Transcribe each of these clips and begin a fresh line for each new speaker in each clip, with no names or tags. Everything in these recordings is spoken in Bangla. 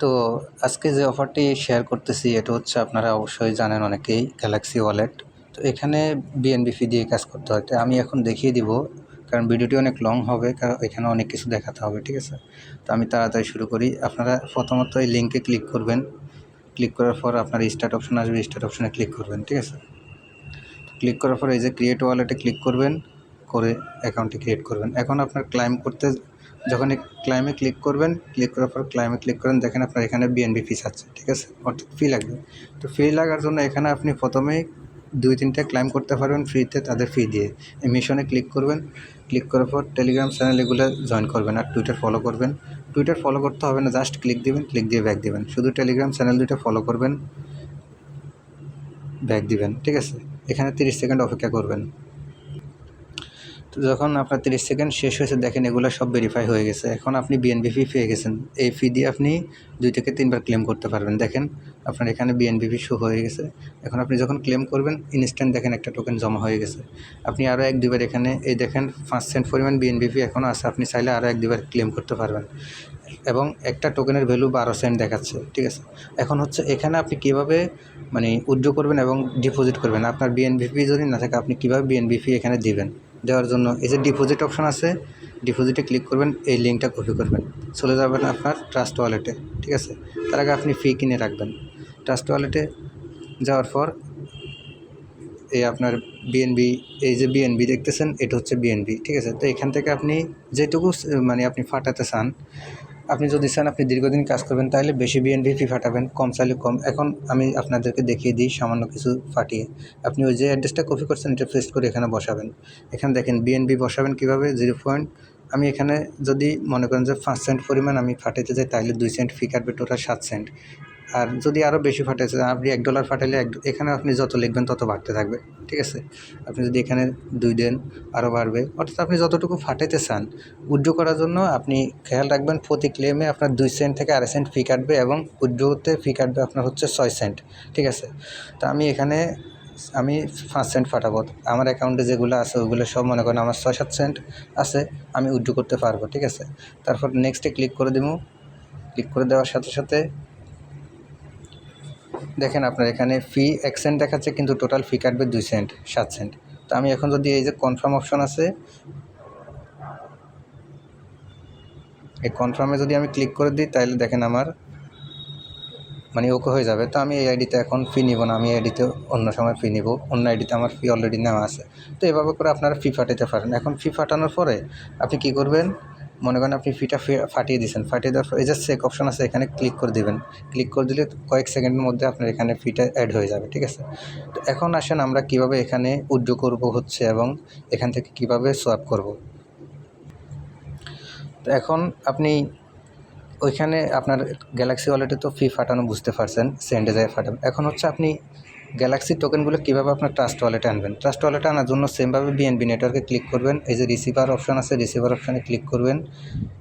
তো আজকে যে অফারটি শেয়ার করতেছি, এটা হচ্ছে আপনারা অবশ্যই জানেন অনেকেই গ্যালাক্সি ওয়ালেট তো এখানে বিএনবি ফি দিয়ে কাজ করতে হয়। তো আমি এখন দেখিয়ে দিব, কারণ ভিডিওটি অনেক লং হবে, কারণ এখানে অনেক কিছু দেখাতে হবে, ঠিক আছে? তো আমি তাড়াতাড়ি শুরু করি। আপনারা প্রথমত এই লিঙ্কে ক্লিক করবেন। ক্লিক করার পর আপনার স্টার্ট অপশন আসবে স্টার্ট অপশনে ক্লিক করবেন, ঠিক আছে? ক্লিক করার পর এই যে ক্রিয়েট ওয়ালেটে ক্লিক করবেন, করে অ্যাকাউন্টটি ক্রিয়েট করবেন। এখন আপনার ক্লাইম করতে যখন ক্লাইমে ক্লিক করবেন ক্লিক করার পর ক্লাইমে ক্লিক করেন, দেখেন আপনার এখানে বিএনবি ফিস আছে, ঠিক আছে? অর্থাৎ ফি লাগবে। তো ফি লাগার জন্য এখানে আপনি প্রথমেই দুই তিনটে ক্লাইম করতে পারবেন ফ্রিতে তাদের ফি দিয়ে। এই মিশনে ক্লিক করবেন ক্লিক করার পর টেলিগ্রাম চ্যানেল এগুলো জয়েন করবেন আর টুইটার ফলো করবেন। টুইটার ফলো করতে হবে না জাস্ট ক্লিক দিবেন ক্লিক দিয়ে ব্যাক দিবেন। শুধু টেলিগ্রাম চ্যানেল দুইটা ফলো করবেন ব্যাক দিবেন, ঠিক আছে? এখানে তিরিশ সেকেন্ড অপেক্ষা করবেন। তো যখন আপনার তিরিশ সেকেন্ড শেষ হয়েছে, দেখেন এগুলো সব ভেরিফাই হয়ে গেছে। এখন আপনি বিএনবি ফি পেয়ে গেছেন। এই ফি দিয়ে আপনি দুই থেকে তিনবার ক্লেম করতে পারবেন। দেখেন, আপনার এখানে বিএনবি ফি শো হয়ে গেছে। এখন আপনি যখন ক্লেম করবেন ইনস্ট্যান্ট দেখেন একটা টোকেন জমা হয়ে গেছে। আপনি আরও এক দুবার এখানে, এই দেখেন, পাঁচ সেন্ট পরিমাণ বিএনবি ফি এখনও আছে। আপনি চাইলে আরও এক দুবার ক্লেম করতে পারবেন। এবং একটা টোকেনের ভ্যালু বারো সেন্ট দেখাচ্ছে, ঠিক আছে? এখন হচ্ছে এখানে আপনি কীভাবে মানে উইথড্র করবেন এবং ডিপোজিট করবেন? আপনার বিএনবিপি যদি না থাকে, আপনি কীভাবে বিএনবিপি এখানে দিবেন? দেওয়ার জন্য। এই যে ডিপোজিট অপশান আছে ডিপোজিটে ক্লিক করবেন, এই লিঙ্কটা কপি করবেন। চলে যাবেন আপনার ট্রাস্ট ওয়ালেটে ঠিক আছে? তার আগে আপনি ফি কিনে রাখবেন। ট্রাস্ট ওয়ালেটে যাওয়ার পর, এই আপনার বিএনবি এই যে বিএনবি দেখতেছেন, এটা হচ্ছে বিএনবি ঠিক আছে? তো এখান থেকে আপনি যেটুকু মানে আপনি ফাটাতে চান আপনি যদি চান আপনি দীর্ঘদিন কাজ করবেন, তাহলে বেশি বিএনভিপি ফি ফাটাবেন, কম চাইলে কম। এখন আমি আপনাদেরকে দেখিয়ে দিই সামান্য কিছু ফাটিয়ে। আপনি ওই যে অ্যাড্রেসটা কপি করছেন, এটা পেস্ট করে এখানে বসাবেন। এখানে দেখেন বিএনবি বসাবেন কীভাবে জিরো পয়েন্ট আমি এখানে যদি মনে করেন যে পাঁচ সেন্ট পরিমাণ আমি ফাটাইতে যাই তাহলে দুই সেন্ট ফি কাটবে টোটাল সাত সেন্ট আর যদি আরও বেশি ফাটাইতে চান আপনি এক ডলার ফাটাইলে এক এখানে আপনি যত লিখবেন তত বাড়তে থাকবে, ঠিক আছে? আপনি যদি এখানে দুই দেন আরও বাড়বে। অর্থাৎ আপনি যতটুকু ফাটাইতে চান উইথড্র করার জন্য আপনি খেয়াল রাখবেন প্রতি ক্লেমে আপনার দুই সেন্ট থেকে আড়াই সেন্ট ফি কাটবে এবং উইথড্রোতে ফি কাটবে আপনার হচ্ছে ছয় সেন্ট ঠিক আছে? তো আমি এখানে, আমি পাঁচ সেন্ট ফাটাবো। আমার অ্যাকাউন্টে যেগুলো আছে, ওগুলো সব মনে করেন আমার ছয় সাত সেন্ট আছে, আমি উইথড্র করতে পারব, ঠিক আছে? তারপর নেক্সটে ক্লিক করে দেবো। ক্লিক করে দেওয়ার সাথে সাথে দেখেন আপনার এখানে ফি এক সেন্ট দেখাচ্ছে, কিন্তু টোটাল ফি কাটবে দুই সেন্ট সাত সেন্ট তো আমি এখন যদি এই যে কনফার্ম অপশন আছে, এই কনফার্মে যদি আমি ক্লিক করে দিই, তাহলে দেখেন আমার মানে ওকে হয়ে যাবে। তো আমি এই আইডিতে এখন ফি নিব না, আমি এই আইডিতে অন্য সময় ফি নিব, অন্য আইডিতে আমার ফি অলরেডি নেওয়া আছে। তো এভাবে করে আপনারা ফি ফাটাতে পারেন। এখন ফি ফাটানোর পরে আপনি কি করবেন? মনে করেন আপনি ফিটা ফাটিয়ে দিয়েছেন। ফাটিয়ে দেওয়ার পর, এই যে চেক অপশন আছে, এখানে ক্লিক করে দিবেন। ক্লিক করে দিলে কয়েক সেকেন্ডের মধ্যে আপনার এখানে ফিটা অ্যাড হয়ে যাবে, ঠিক আছে? তো এখন আসেন আমরা কীভাবে এখানে উইথড্র করব হচ্ছে এবং এখান থেকে কীভাবে সোয়াপ করব। তো এখন আপনি ওইখানে আপনার গ্যালাক্সি ওয়ালেটে তো ফি ফাটানো বুঝতে পারছেন সেন্ডে যায় ফাটাবেন এখন হচ্ছে আপনি গ্যালাক্সি টোকেনগুলো কীভাবে আপনার ট্রাস্ট ওয়ালেটে আনবেন? ট্রাস্ট ওয়ালেটে আনার জন্য সেমভাবে বিএনবি নেটওয়ার্কে ক্লিক করবেন। এই যে রিসিভার অপশন আছে রিসিভার অপশানে ক্লিক করবেন।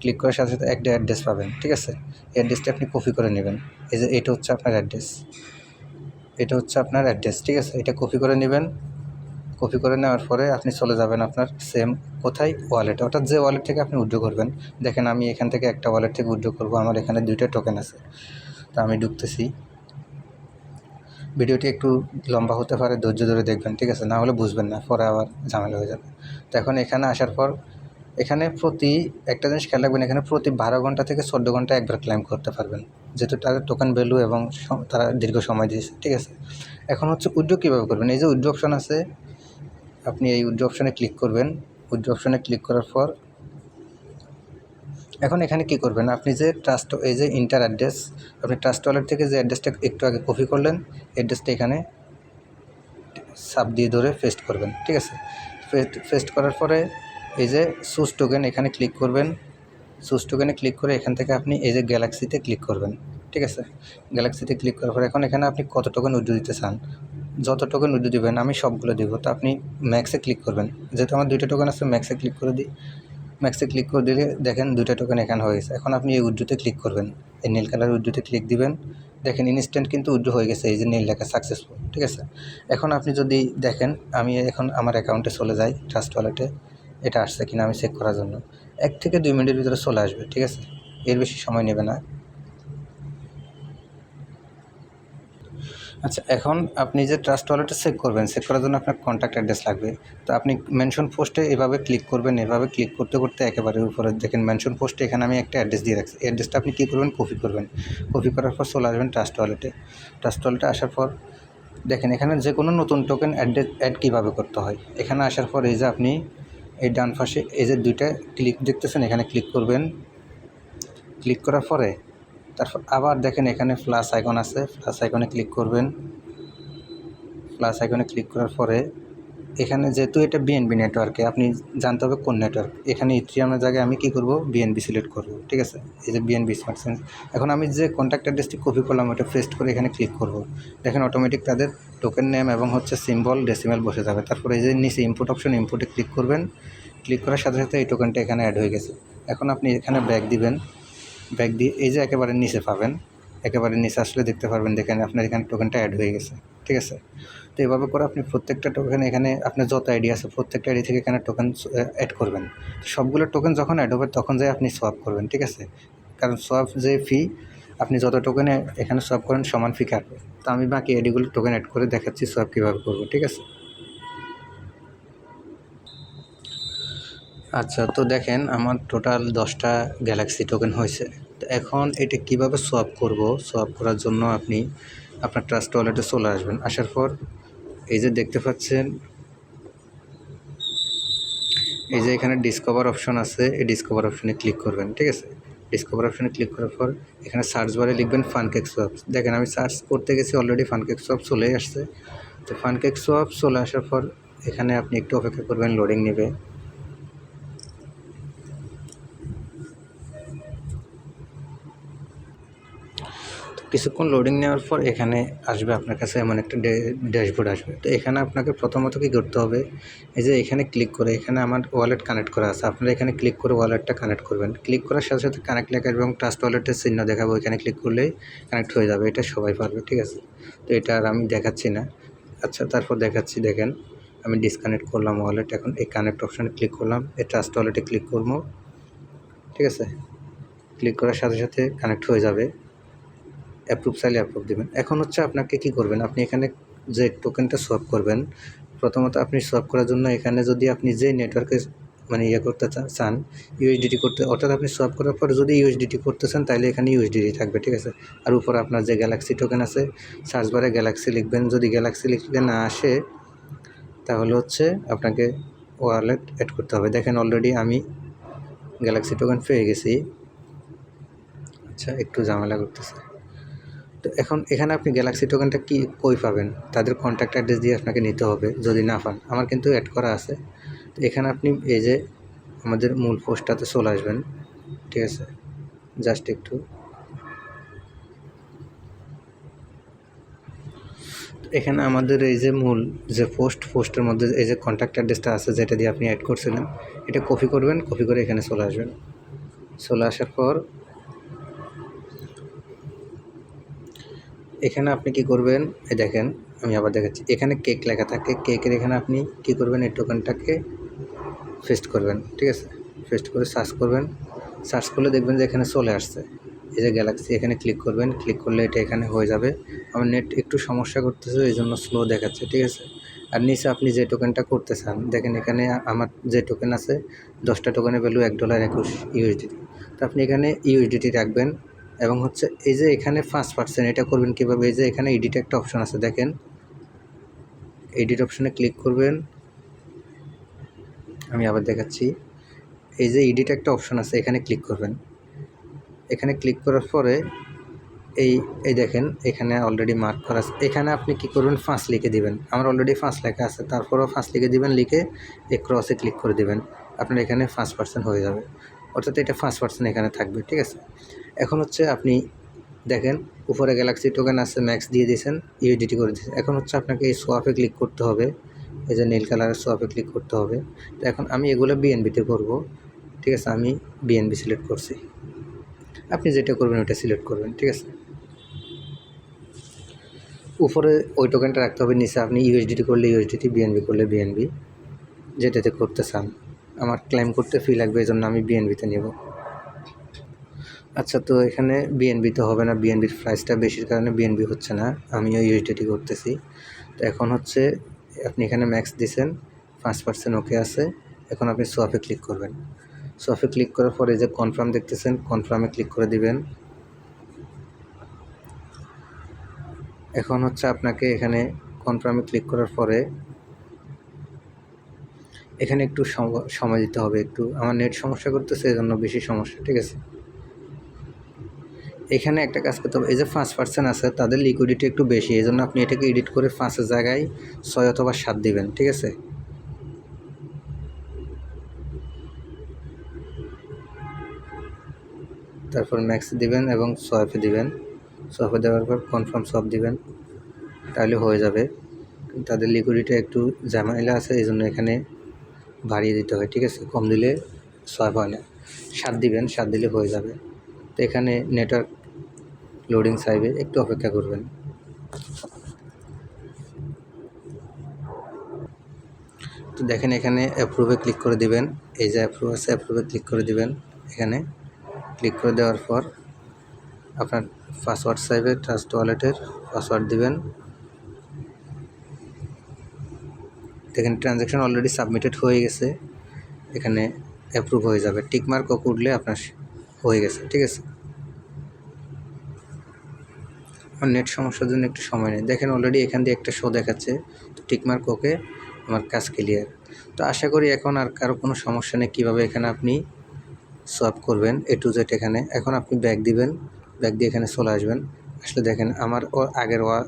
ক্লিক করার সাথে সাথে একটা অ্যাড্রেস পাবেন, ঠিক আছে? অ্যাড্রেসটা আপনি কপি করে নেবেন। এই যে এটা হচ্ছে আপনার অ্যাড্রেস এটা হচ্ছে আপনার অ্যাড্রেস ঠিক আছে? এটা কপি করে নেবেন। কপি করে নেওয়ার পরে আপনি চলে যাবেন আপনার সেম কোথায়? ওয়ালেটে অর্থাৎ যে ওয়ালেট থেকে আপনি উইড্রো করবেন। দেখেন আমি এখান থেকে একটা ওয়ালেট থেকে উইড্রো করব। আমার এখানে দুইটা টোকেন আছে। তো আমি ঢুকতেছি। ভিডিওটি একটু লম্বা হতে পারে, ধৈর্য ধরে দেখবেন, ঠিক আছে? না হলে বুঝবেন না, পরে আবার ঝামেলা হয়ে যাবে। তো এখন এখানে আসার পর, এখানে প্রতি, একটা জিনিস খেয়াল রাখবেন, এখানে প্রতি বারো ঘণ্টা থেকে চোদ্দ ঘণ্টা একবার ক্লাইম করতে পারবেন। যেহেতু তাদের টোকেন ভ্যালু এবং তারা দীর্ঘ সময় দিয়েছে, ঠিক আছে? এখন হচ্ছে উদ্যোগ কীভাবে করবেন? এই যে উদ্যোগ অপশন আছে, আপনি এই উইথড্র অপশানে ক্লিক করবেন। উইথড্র অপশানে ক্লিক করার পর এখন এখানে কি করবেন? আপনি যে ট্রাস্ট এই যে ইন্টার অ্যাড্রেস আপনি ট্রাস্ট ওয়ালেট থেকে যে অ্যাড্রেসটা একটু আগে কপি করলেন অ্যাড্রেসটা এখানে সাপ দিয়ে ধরে পেস্ট করবেন, ঠিক আছে? পেস্ট করার পরে এই যে সুস টোকেন এখানে ক্লিক করবেন সুস টোকেনে ক্লিক করে এখান থেকে আপনি এই যে গ্যালাক্সিতে ক্লিক করবেন, ঠিক আছে? গ্যালাক্সিতে ক্লিক করার পর এখন এখানে আপনি কত টোকেন উইড্রো দিতে চান? যত টোকেন উইড্রো দিবেন, আমি সবগুলো দেবো। তো আপনি ম্যাক্সে ক্লিক করবেন। যেহেতু আমার দুইটা টোকেন আছে ম্যাক্সে ক্লিক করে দিই। ম্যাক্সে ক্লিক করে দিলে দেখেন দুইটা টোকেন এখানে হয়ে গেছে। এখন আপনি এই উজ্জুতে ক্লিক করবেন। এই নীল কালার উজ্জুতে ক্লিক দিবেন। দেখেন ইনস্ট্যান্ট কিন্তু উজ্জু হয়ে গেছে, এই যে নীল লেখা সাকসেসফুল ঠিক আছে? এখন আপনি যদি দেখেন, আমি এখন আমার অ্যাকাউন্টে চলে যাই ট্রাস্ট ওয়ালেটে এটা আসছে কিনা আমি চেক করার জন্য। এক থেকে দুই মিনিটের ভিতরে চলে আসবে, ঠিক আছে? এর বেশি সময় নেবে না। আচ্ছা এখন আপনি যে ট্রাস্ট ওয়ালেটে চেক করবেন চেক করার জন্য আপনার কন্ট্যাক্ট অ্যাড্রেস লাগবে। তো আপনি মেনশন পোস্টে এভাবে ক্লিক করবেন, এভাবে ক্লিক করতে করতে একেবারে উপরে দেখেন মেনশন পোস্টে এখানে আমি একটা অ্যাড্রেস দিয়ে রাখছি। অ্যাড্রেসটা আপনি কী করবেন? কপি করবেন। কপি করার পর চলে আসবেন ট্রাস্ট ওয়ালেটে ট্রাস্ট ওয়ালেটে আসার পর দেখেন এখানে যে কোনো নতুন টোকেন অ্যাড্রেস অ্যাড কীভাবে করতে হয়? এখানে আসার পর এই যে আপনি এই ডান পাশে এই যে দুইটা ক্লিক দেখতেছেন, এখানে ক্লিক করবেন। ক্লিক করার পরে তারপর আবার দেখেন এখানে প্লাস আইকন আছে। প্লাস আইকনে ক্লিক করবেন। প্লাস আইকনে ক্লিক করার পরে এখানে যেহেতু এটা বিএনবি নেটওয়ার্কে আপনি জানতে হবে কোন নেটওয়ার্ক এখানে ইথ্রিয়ামের জায়গায় আমি কী করব? বিএনবি সিলেক্ট করব, ঠিক আছে? এই যে বিএনবি স্মার্ট সেন্স এখন আমি যে কন্ট্যাক্ট অ্যাড্রেসটি কপি করলাম, ওটা পেস্ট করে এখানে ক্লিক করব। দেখেন অটোমেটিক তাদের টোকেন নেম এবং হচ্ছে সিম্বল ডেসিমেল বসে যাবে। তারপরে এই যে নিচে ইনপুট অপশন ইনপুটে ক্লিক করবেন। ক্লিক করার সাথে সাথে এই টোকেনটা এখানে অ্যাড হয়ে গেছে। এখন আপনি এখানে ব্যাক দিবেন। ব্যাক দিয়ে, এই যে একেবারে নিচে পাবেন, একেবারে নিচে আসলে দেখতে পারবেন দেখেন আপনার এখানে টোকেনটা অ্যাড হয়ে গেছে, ঠিক আছে? তো এভাবে করে আপনি প্রত্যেকটা টোকেন এখানে, আপনার যত আইডি আছে, প্রত্যেকটা আইডি থেকে এখানে টোকেন অ্যাড করবেন। সবগুলো টোকেন যখন অ্যাড হবে, তখন যাই আপনি সোয়াপ করবেন, ঠিক আছে? কারণ সোয়াপ যে ফি আপনি যত টোকেনে এখানে সোয়াপ করেন, সমান ফি কাটবে। তো আমি বাকি আইডিগুলো টোকেন অ্যাড করে দেখাচ্ছি সোয়াপ কীভাবে করব, ঠিক আছে? আচ্ছা তো দেখেন আমার টোটাল দশটা গ্যালাক্সি টোকেন হয়েছে। তো এখন এটা কীভাবে সোয়াপ করব? সোয়াপ করার জন্য আপনি আপনার ট্রাস্ট ওয়ালেটে চলে আসবেন। আসার পর এই যে দেখতে পাচ্ছেন, এই যে এখানে ডিসকভার অপশন আছে, এই ডিসকভার অপশনে ক্লিক করবেন, ঠিক আছে? ডিসকভার অপশনে ক্লিক করার পর এখানে সার্চ বারে লিখবেন ফানকেক সোয়াপ দেখেন আমি সার্চ করতে গেছি অলরেডি ফানকেক সোয়াপ চলেই আসছে। তো ফানকেক সোয়াপ চলে আসার পর এখানে আপনি একটু অপেক্ষা করবেন লোডিং নেবে। কিছুক্ষণ লোডিং নেওয়ার পর এখানে আসবে আপনার কাছে এমন একটা ড্যাশবোর্ড আসবে। তো এখানে আপনাকে প্রথমত কী করতে হবে, এই যে এখানে ক্লিক করে, এখানে আমার ওয়ালেট কানেক্ট করা আছে। আপনারা এখানে ক্লিক করে ওয়ালেটটা কানেক্ট করবেন। ক্লিক করার সাথে সাথে কানেক্ট লেখা এবং ট্রাস্ট ওয়ালেটের চিহ্ন দেখাবো। এখানে ক্লিক করলেই কানেক্ট হয়ে যাবে। এটা সবাই পারবে, ঠিক আছে? তো এটা আর আমি দেখাচ্ছি না। আচ্ছা তারপর দেখাচ্ছি, দেখেন, আমি ডিসকানেক্ট করলাম ওয়ালেট এখন এই কানেক্ট অপশানে ক্লিক করলাম। এই ট্রাস্ট ওয়ালেটে ক্লিক করব, ঠিক আছে? ক্লিক করার সাথে সাথে কানেক্ট হয়ে যাবে। অ্যাপ্রুভ চাইলে অ্যাপ্রুভ দেবেন। এখন হচ্ছে আপনাকে কি করবেন, আপনি এখানে যে টোকেনটা সোয়াপ করবেন, প্রথমত আপনি সোয়াপ করার জন্য এখানে যদি আপনি যে নেটওয়ার্কে মানে ইয়ে করতে চান ইউএসডিটি করতে, অর্থাৎ আপনি সোয়াপ করার পর যদি ইউএসডিটি করতে চান তাহলে এখানে ইউএসডিটি থাকবে, ঠিক আছে? আর উপরে আপনার যে গ্যালাক্সি টোকেন আছে সার্চ বারে গ্যালাক্সি লিখবেন, যদি গ্যালাক্সি লিখলে না আসে, তাহলে হচ্ছে আপনাকে ওয়ালেট অ্যাড করতে হবে। দেখেন অলরেডি আমি গ্যালাক্সি টোকেন পেয়ে গেছি। আচ্ছা একটু ঝামেলা করতেছে। তো এখন এখানে আপনি গ্যালাক্সি টোকেনটা কি কই পাবেন? তাদের কন্ট্যাক্ট অ্যাড্রেস দিয়ে আপনাকে নিতে হবে, যদি না পান। আমার কিন্তু অ্যাড করা আছে। তো এখানে আপনি এই যে আমাদের মূল পোস্টটাতে চলে আসবেন, ঠিক আছে? জাস্ট একটু। এখানে আমাদের এই যে মূল যে পোস্ট, পোস্টের মধ্যে এই যে কন্ট্যাক্ট অ্যাড্রেসটা আছে, যেটা দিয়ে আপনি অ্যাড করছিলেন, এটা কপি করবেন কপি করে এখানে চলে আসবেন। চলে আসার পর এখানে আপনি কি করবেন? এই দেখেন, আমি আবার দেখাচ্ছি। এখানে কেক লেখা থাকে। কেকের এখানে আপনি কি করবেন? এই টোকেনটাকে ফেস্ট করবেন, ঠিক আছে? ফেস্ট করে সার্চ করবেন। সার্চ করলে দেখবেন যে এখানে চলে আসছে। এই যে গ্যালাক্সি এখানে ক্লিক করবেন। ক্লিক করলে এটা এখানে হয়ে যাবে। আমার নেট একটু সমস্যা করতেছে, এই জন্য স্লো দেখাচ্ছে, ঠিক আছে? আর নিচে আপনি যে টোকেনটা করতে চান, দেখেন এখানে আমার যে টোকেন আছে, দশটা টোকেনের ভ্যালু এক ডলার একুশ ইউএসডিটি তো আপনি এখানে ইউএসডিটি রাখবেন। এবং হচ্ছে এই যে এখানে পাঁচ পার্সেন্ট এটা করবেন কীভাবে? এই যে এখানে এডিট একটা অপশন আছে, দেখেন। এডিট অপশনে ক্লিক করবেন। আমি আবার দেখাচ্ছি। এই যে এডিট একটা অপশন আছে, এখানে ক্লিক করবেন। এখানে ক্লিক করার পরে এই এই দেখেন, এখানে অলরেডি মার্ক করা আছে। এখানে আপনি কি করবেন? ফাঁস লিখে দিবেন। আমার অলরেডি ফাঁস লেখা আছে। তারপরেও ফাঁস লিখে দিবেন, লিখে এই ক্রসে ক্লিক করে দিবেন। আপনার এখানে পাঁচ পার্সেন্ট হয়ে যাবে। অর্থাৎ এটা পাঁচ পার্সেন্ট এখানে থাকবে, ঠিক আছে? এখন হচ্ছে আপনি দেখেন, উপরে গ্যালাক্সি টোকেন আছে ম্যাক্স দিয়ে দিয়েছেন ইউডিটি করে দিয়েছেন। এখন হচ্ছে আপনাকে এই সোয়াপে ক্লিক করতে হবে, এই যে নীল কালারের সোয়াপে ক্লিক করতে হবে। তো এখন আমি এগুলো বিএনবিতে করব, ঠিক আছে? আমি বিএনবি সিলেক্ট করছি। আপনি যেটা করবেন ওটা সিলেক্ট করবেন, ঠিক আছে? উপরে ওই টোকেনটা রাখতে হবে, নিচে আপনি ইউএসডিটি করলে ইউএসডিটি বিএনবি করলে বিএনবি যেটাতে করতে চান। আমার ক্লেম করতে ফি লাগবে, এই জন্য আমি বিএনবিতে নেব। আচ্ছা তো এখানে বিএনবি তো হবে না। বিএনবির প্রাইসটা বেশির কারণে বিএনবি হচ্ছে না। আমিও ইউএসডিটি করতেছি। তো এখন হচ্ছে, আপনি এখানে ম্যাক্স দিছেন, পাঁচ পার্সেন্ট ওকে আছে। এখন আপনি সোয়াফে ক্লিক করবেন। সোয়াফে ক্লিক করার পরে যে কনফার্ম দেখতেছেন কনফার্মে ক্লিক করে দিবেন। এখন হচ্ছে আপনাকে এখানে কনফার্মে ক্লিক করার পরে এখানে একটু সম- সময় দিতে হবে। একটু, আমার নেট সমস্যা করতেছে এই জন্য বেশি সমস্যা, ঠিক আছে? এখানে একটা কাজ করতে হবে। এই যে পাঁচ পার্সেন্ট আছে, তাদের লিকুইডিটি একটু বেশি, এই জন্য আপনি এটাকে এডিট করে পাঁচের জায়গায় ছয় অথবা সাত দিবেন, ঠিক আছে? তারপর ম্যাক্স দিবেন এবং সোয়াপে দিবেন। সোয়াপে দেওয়ার পর কনফার্ম সব দিবেন, তাহলে হয়ে যাবে। তাদের লিকুইডিটি একটু ঝামেলা আছে, এই জন্য এখানে বাড়িয়ে দিতে হয়, ঠিক আছে? কম দিলে সোয়াপ হয় না। সাত দিবেন, সাত দিলে হয়ে যাবে। তো এখানে নেটওয়ার্ক লোডিং চাইবে একটু অপেক্ষা করবেন। তো দেখেন এখানে অ্যাপ্রুভে ক্লিক করে দিবেন। এই যে অ্যাপ্রুভ আছে অ্যাপ্রুভে ক্লিক করে দিবেন এখানে। ক্লিক করে দেওয়ার পর আপনার পাসওয়ার্ড চাইবে ট্রাস্ট ওয়ালেটের পাসওয়ার্ড দিবেন। দেখেন ট্রানজ্যাকশন অলরেডি সাবমিটেড হয়ে গেছে। এখানে অ্যাপ্রুভ হয়ে যাবে। টিকমার্ক উঠলে আপনার হয়ে গেছে, ঠিক আছে? আমার নেট সমস্যার জন্য একটু সময় নেই। দেখেন অলরেডি এখান দিয়ে একটা শো দেখাচ্ছে তো টিকমার্ক ওকে আমার কাজ ক্লিয়ার তো আশা করি এখন আর কারও কোনো সমস্যা নেই, কীভাবে এখানে আপনি সোয়াপ করবেন এ টু জেড এখানে। এখন আপনি ব্যাগ দিবেন ব্যাগ দিয়ে এখানে চলে আসবেন। আসলে দেখেন আমার আগের ওয়া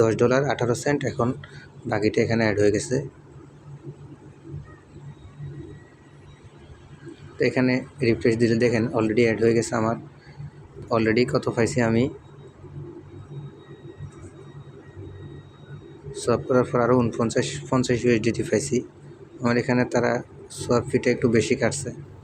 দশ ডলার আঠারো সেন্ট এখন বাকিটা এখানে অ্যাড হয়ে গেছে। তো এখানে রিফ্রেশ দিলে দেখেন অলরেডি অ্যাড হয়ে গেছে আমার। অলরেডি কত পাইছি আমি? সোয়াপ করার পর আরও উনপঞ্চাশ, পঞ্চাশ ইউএসডিটি পাইছি। আমার এখানে তারা সোয়াপ ফিটা একটু বেশি কাটছে।